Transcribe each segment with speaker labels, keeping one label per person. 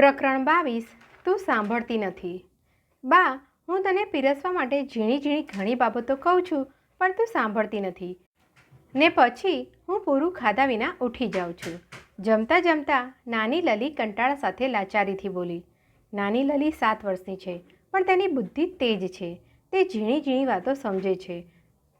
Speaker 1: પ્રકરણ બાવીસ, તું સાંભળતી નથી. બા, હું તને પીરસવા માટે ઝીણી ઝીણી ઘણી બાબતો કહું છું, પણ તું સાંભળતી નથી. ને પછી હું પૂરું ખાધા વિના ઉઠી જાઉં છું. જમતા જમતા નાની લલી કંટાળા સાથે લાચારીથી બોલી, નાની લલી સાત વર્ષની છે, પણ તેની બુદ્ધિ તેજ છે. તે ઝીણી ઝીણી વાતો સમજે છે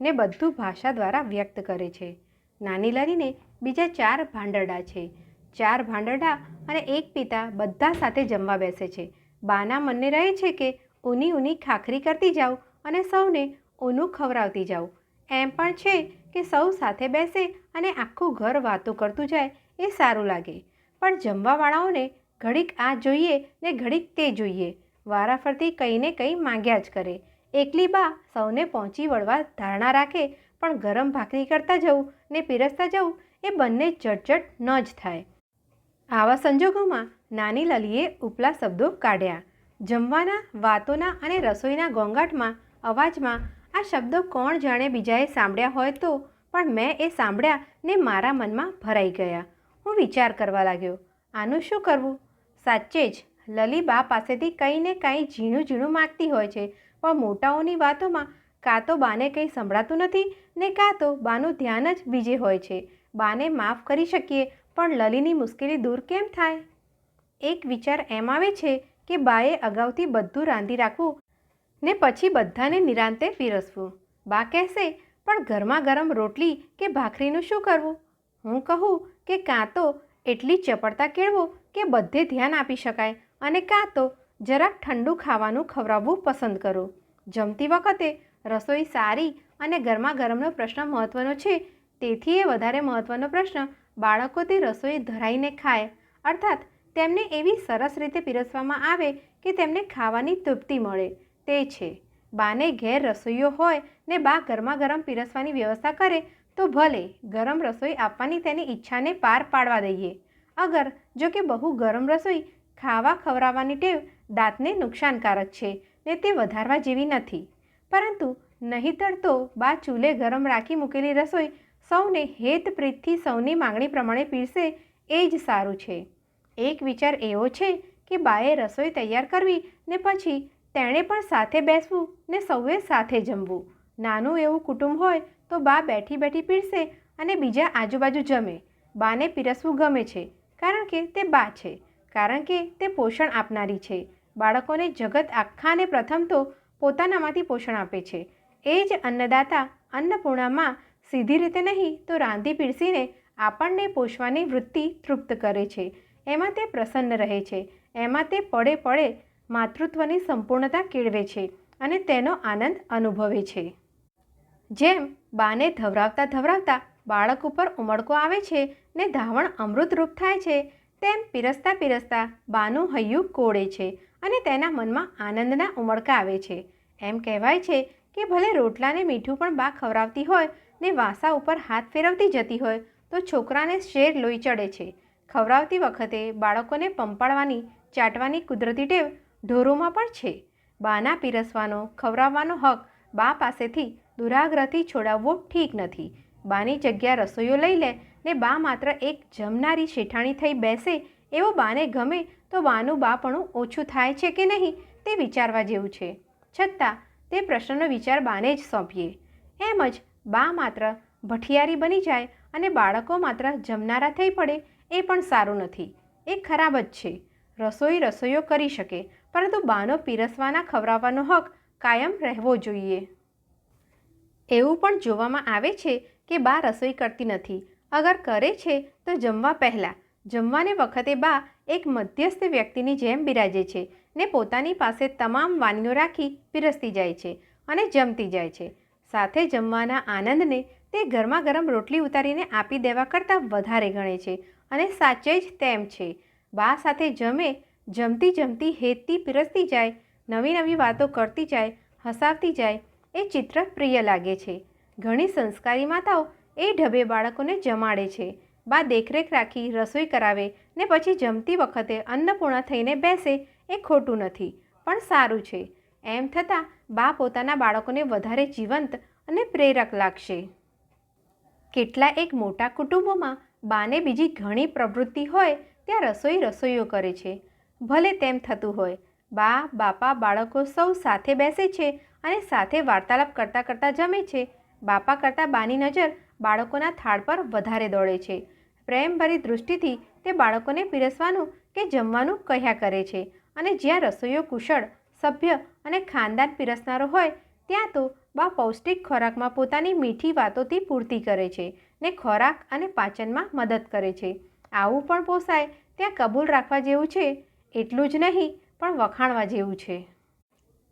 Speaker 1: ને બધું ભાષા દ્વારા વ્યક્ત કરે છે. નાની લલીને બીજા ચાર ભાંડરડા છે. ચાર ભાંડરડા અને એક પિતા બધા સાથે જમવા બેસે છે. બાના મનને રહે છે કે ઊની ઊની ખાખરી કરતી જાઉં અને સૌને ઊનું ખવડાવતી જાઉં એમ પણ છે કે સૌ સાથે બેસે અને આખું ઘર વાતો કરતું જાય એ સારું લાગે. પણ જમવાવાળાઓને ઘડીક આ જોઈએ ને ઘડીક તે જોઈએ. વારાફરતી કંઈ ને કંઈ માંગ્યા જ કરે. એકલી બા સૌને પહોંચી વળવા ધારણા રાખે, પણ ગરમ ભાખરી કરતા જવું ને પીરસતા જવું એ બંને ઝટઝટ ન જ થાય. આવા સંજોગોમાં નાની લલીએ ઉપલા શબ્દો કાઢ્યા. જમવાના, વાતોના અને રસોઈના ઘોંઘાટમાં અવાજમાં આ શબ્દો કોણ જાણે બીજાએ સાંભળ્યા હોય તો, પણ મેં એ સાંભળ્યા ને મારા મનમાં ભરાઈ ગયા. હું વિચાર કરવા લાગ્યો, આનું શું કરવું? સાચે જ, લલી બા પાસેથી કંઈ ને કંઈ ઝીણું ઝીણું માગતી હોય છે, પણ મોટાઓની વાતોમાં કાં તો બાને કંઈ સંભળાતું નથી ને કાં તો બાનું ધ્યાન જ બીજે હોય છે. બાને માફ કરી શકીએ પણ લલીની મુશ્કેલી દૂર કેમ થાય? એક વિચાર એમ આવે છે કે બાએ અગાઉથી બધું રાંધી રાખવું ને પછી બધાને નિરાંતે પીરસવું. બા કહેશે, પણ ગરમા ગરમ રોટલી કે ભાખરીનું શું કરવું? હું કહું કે કાં તો એટલી ચપળતા કેળવો કે બધે ધ્યાન આપી શકાય અને કાં તો જરાક ઠંડુ ખાવાનું ખવડાવવું પસંદ કરો. જમતી વખતે રસોઈ સારી અને ગરમા ગરમનો પ્રશ્ન મહત્ત્વનો છે, તેથી એ વધારે મહત્ત્વનો પ્રશ્ન બાળકો તે રસોઈ ધરાઈને ખાય. અર્થાત, તેમને એવી સરસ રીતે પીરસવામાં આવે કે તેમને ખાવાની તૃપ્તિ મળે. તે છે. બાને ઘેર રસોઈયો હોય ને બા ગરમા ગરમ પીરસવાની વ્યવસ્થા કરે, તો ભલે ગરમ રસોઈ આપવાની તેની ઈચ્છાને પાર પાડવા દઈએ. અગર જો કે બહુ ગરમ રસોઈ ખાવા ખવડાવવાની ટેવ દાંતને નુકસાનકારક છે ને તે વધારવા જેવી નથી. પરંતુ નહીંતર તો બા ચૂલે ગરમ રાખી મૂકેલી રસોઈ સૌને હેતપ્રીતથી સૌની માંગણી પ્રમાણે પીરસે એ જ સારું છે. એક વિચાર એવો છે કે બાએ રસોઈ તૈયાર કરવી ને પછી તેણે પણ સાથે બેસવું ને સૌએ સાથે જમવું. નાનું એવું કુટુંબ હોય તો બા બેઠી બેઠી પીરસે અને બીજા આજુબાજુ જમે. બાને પીરસવું ગમે છે, કારણ કે તે બા છે, કારણ કે તે પોષણ આપનારી છે. બાળકોને જગત આખાને પ્રથમ તો પોતાનામાંથી પોષણ આપે છે. એ જ અન્નદાતા અન્નપૂર્ણામાં સીધી રીતે નહીં તો રાંધી પીરસીને આપણને પોષવાની વૃત્તિ તૃપ્ત કરે છે. એમાં તે પ્રસન્ન રહે છે. એમાં તે પડે પડે માતૃત્વની સંપૂર્ણતા કેળવે છે અને તેનો આનંદ અનુભવે છે. જેમ બાને ધવરાવતા ધવરાવતા બાળક ઉપર ઉમળકો આવે છે ને ધાવણ અમૃતરૂપ થાય છે, તેમ પીરસતા પીરસતા બાનું હૈયું કોળે છે અને તેના મનમાં આનંદના ઉમળકા આવે છે. એમ કહેવાય છે કે ભલે રોટલાને મીઠું પણ બા ખવડાવતી હોય ને વાસા ઉપર હાથ ફેરવતી જતી હોય તો છોકરાને શેર લોહી ચડે છે. ખવડાવતી વખતે બાળકોને પંપાળવાની, ચાટવાની કુદરતી ટેવ ઢોરોમાં પણ છે. બાના પીરસવાનો, ખવડાવવાનો હક બા પાસેથી દુરાગ્રહથી છોડાવવો ઠીક નથી. બાની જગ્યા રસોઈઓ લઈ લે ને બા માત્ર એક જમનારી શેઠાણી થઈ બેસે એવો બાને ગમે તો બાનું બાપણું ઓછું થાય છે કે નહીં તે વિચારવા જેવું છે. છતાં તે પ્રશ્નનો વિચાર બાને જ સોંપીએ. એમ જ બા માત્ર ભઠિયારી બની જાય અને બાળકો માત્ર જમનારા થઈ પડે એ પણ સારું નથી. એ ખરાબ જ છે. રસોઈ રસોઈઓ કરી શકે, પરંતુ બાનો પીરસવાના ખવડાવવાનો હક કાયમ રહેવો જોઈએ. એવું પણ જોવામાં આવે છે કે બા રસોઈ કરતી નથી. અગર કરે છે તો જમવા પહેલાં. જમવાને વખતે બા એક મધ્યસ્થ વ્યક્તિની જેમ બિરાજે છે ને પોતાની પાસે તમામ વાનગીઓ રાખી પીરસતી જાય છે અને જમતી જાય છે. સાથે જમવાના આનંદને તે ગરમા ગરમ રોટલી ઉતારીને આપી દેવા કરતાં વધારે ગણે છે અને સાચે જ તેમ છે. બા સાથે જમે, જમતી જમતી હેતથી પીરસતી જાય, નવી નવી વાતો કરતી જાય, હસાવતી જાય, એ ચિત્ર પ્રિય લાગે છે. ઘણી સંસ્કારી માતાઓ એ ઢબે બાળકોને જમાડે છે. બા દેખરેખ રાખી રસોઈ કરાવે ને પછી જમતી વખતે અન્નપૂર્ણા થઈને બેસે એ ખોટું નથી, પણ સારું છે. એમ થતાં બા પોતાના બાળકોને વધારે જીવંત અને પ્રેરક લાગશે. કેટલા એક મોટા કુટુંબોમાં બાને બીજી ઘણી પ્રવૃત્તિ હોય ત્યાં રસોઈ રસોઈઓ કરે છે. ભલે તેમ થતું હોય, બા, બાપા, બાળકો સૌ સાથે બેસે છે અને સાથે વાર્તાલાપ કરતાં કરતાં જમે છે. બાપા કરતાં બાની નજર બાળકોના થાળ પર વધારે દોડે છે. પ્રેમભરી દૃષ્ટિથી તે બાળકોને પીરસવાનું કે જમવાનું કહ્યા કરે છે અને જ્યાં રસોઈઓ કુશળ સભ્ય અને ખાનદાન પીરસનારો હોય, ત્યાં તો બા પૌષ્ટિક ખોરાકમાં પોતાની મીઠી વાતોથી પૂર્તિ કરે છે ને ખોરાક અને પાચનમાં મદદ કરે છે. આવું પણ પોસાય ત્યાં કબૂલ રાખવા જેવું છે, એટલું જ નહીં, પણ વખાણવા જેવું છે.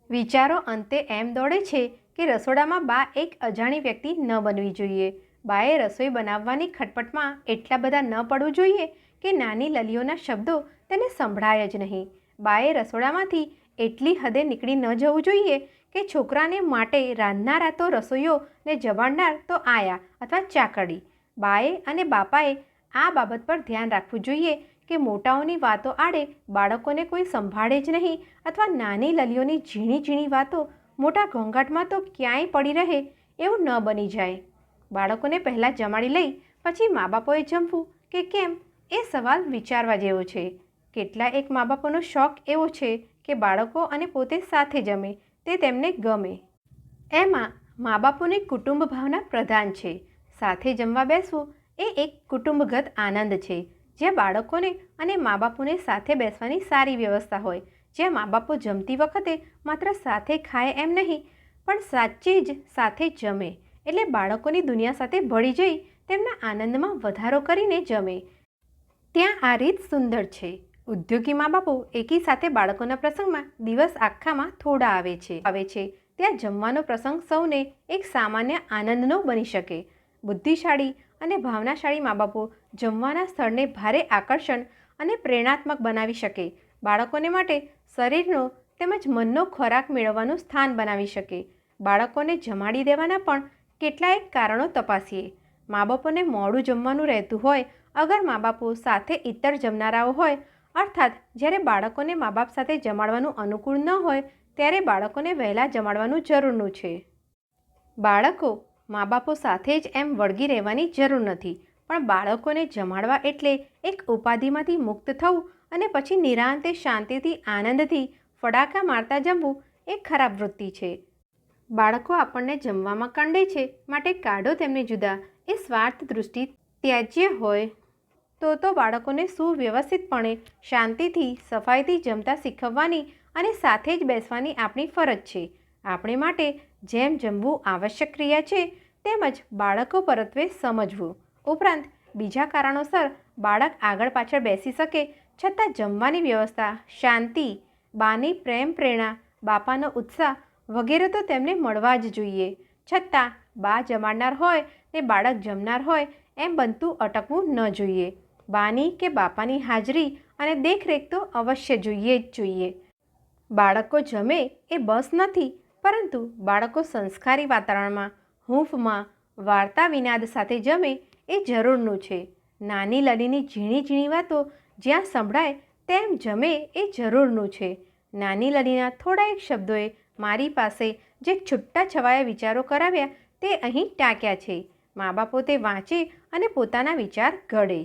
Speaker 1: વિચારો અંતે એમ દોડે છે કે રસોડામાં બા એક અજાણી વ્યક્તિ ન બનવી જોઈએ. બાએ રસોઈ બનાવવાની ખટપટમાં એટલા બધા ન પડવું જોઈએ કે નાની લલીઓના શબ્દો તેને સંભળાય જ નહીં. બાએ રસોડામાંથી એટલી હદે નીકળી ન જવું જોઈએ કે છોકરાને માટે રાંધનારા તો રસોઈયો ને જમાડનાર તો આયા અથવા ચાકડી બાએ અને બાપાએ આ બાબત પર ધ્યાન રાખવું જોઈએ કે મોટાઓની વાતો આડે બાળકોને કોઈ સંભાળે જ નહીં અથવા નાની લલીઓની ઝીણી ઝીણી વાતો મોટા ઘોંઘાટમાં તો ક્યાંય પડી રહે એવું ન બની જાય. બાળકોને પહેલાં જમાડી લઈ પછી મા બાપોએ જમવું કે કેમ એ સવાલ વિચારવા જેવો છે. કેટલા એક મા બાપોનો શોખ એવો છે કે બાળકો અને પોતે સાથે જમે, તે તેમને ગમે. એમાં મા બાપોની કુટુંબ ભાવના પ્રધાન છે. સાથે જમવા બેસવું એ એક કુટુંબગત આનંદ છે. જ્યાં બાળકોને અને મા બાપોને સાથે બેસવાની સારી વ્યવસ્થા હોય. જ્યાં મા બાપો જમતી વખતે માત્ર સાથે ખાય એમ નહીં, પણ સાચે જ સાથે જમે. એટલે બાળકોની દુનિયા સાથે ભળી જઈ તેમના આનંદમાં વધારો કરીને જમે. ત્યાં આ રીત સુંદર છે. ઉદ્યોગી મા બાપો એકી સાથે બાળકોના પ્રસંગમાં દિવસ આખામાં થોડા આવે છે. આવે છે. ત્યાં જમવાનો પ્રસંગ સૌને એક સામાન્ય આનંદનો બની શકે. બુદ્ધિશાળી અને ભાવનાશાળી મા બાપો જમવાના સ્થળને ભારે આકર્ષણ અને પ્રેરણાત્મક બનાવી શકે. બાળકોને માટે શરીરનો તેમજ મનનો ખોરાક મેળવવાનું સ્થાન બનાવી શકે. બાળકોને જમાડી દેવાના પણ કેટલાયક કારણો તપાસીએ. મા બાપોને મોડું જમવાનું રહેતું હોય, અગર મા બાપો સાથે ઇતર જમનારાઓ હોય અર્થાત, જ્યારે બાળકોને મા બાપ સાથે જમાડવાનું અનુકૂળ ન હોય, ત્યારે બાળકોને વહેલા જમાડવાનું જરૂરનું છે. બાળકો મા બાપો સાથે જ એમ વળગી રહેવાની જરૂર નથી, પણ બાળકોને જમાડવા એટલે એક ઉપાધિમાંથી મુક્ત થવું અને પછી નિરાંતે શાંતિથી, આનંદથી ફડાકા મારતા જમવું એ ખરાબ વૃત્તિ છે. બાળકો આપણને જમવામાં કંડે છે, માટે કાઢો તેમને જુદા. એ સ્વાર્થ દૃષ્ટિ ત્યાજ્ય હોય. તો તો બાળકોને સુવ્યવસ્થિતપણે, શાંતિથી, સફાઈથી જમતા શીખવવાની અને સાથે જ બેસવાની આપણી ફરજ છે. આપણે માટે જેમ જમવું આવશ્યક ક્રિયા છે, તેમજ બાળકો પરત્વે સમજવું. ઉપરાંત, બીજા કારણોસર બાળક આગળ પાછળ બેસી શકે, છતાં જમવાની વ્યવસ્થા, શાંતિ, બાની પ્રેમ, પ્રેરણા, બાપાનો ઉત્સાહ વગેરે તો તેમને મળવા જ જોઈએ. છતાં, બા જમાડનાર હોય ને બાળક જમનાર હોય એમ બનતું અટકવું ન જોઈએ. બાની કે બાપાની હાજરી અને દેખરેખ તો અવશ્ય જોઈએ જ જોઈએ. બાળકો જમે એ બસ નથી, પરંતુ બાળકો સંસ્કારી વાતાવરણમાં, હૂંફમાં, વાર્તા વિનાદ સાથે જમે એ જરૂરનું છે. નાની લલીની ઝીણી ઝીણી વાતો જ્યાં સંભળાય તેમ જમે એ જરૂરનું છે. નાની લલીના થોડા એક શબ્દોએ મારી પાસે જે છૂટા છવાયા વિચારો કરાવ્યા તે અહીં ટાંક્યા છે. મા બાપો તે વાંચે અને પોતાના વિચાર ઘડે.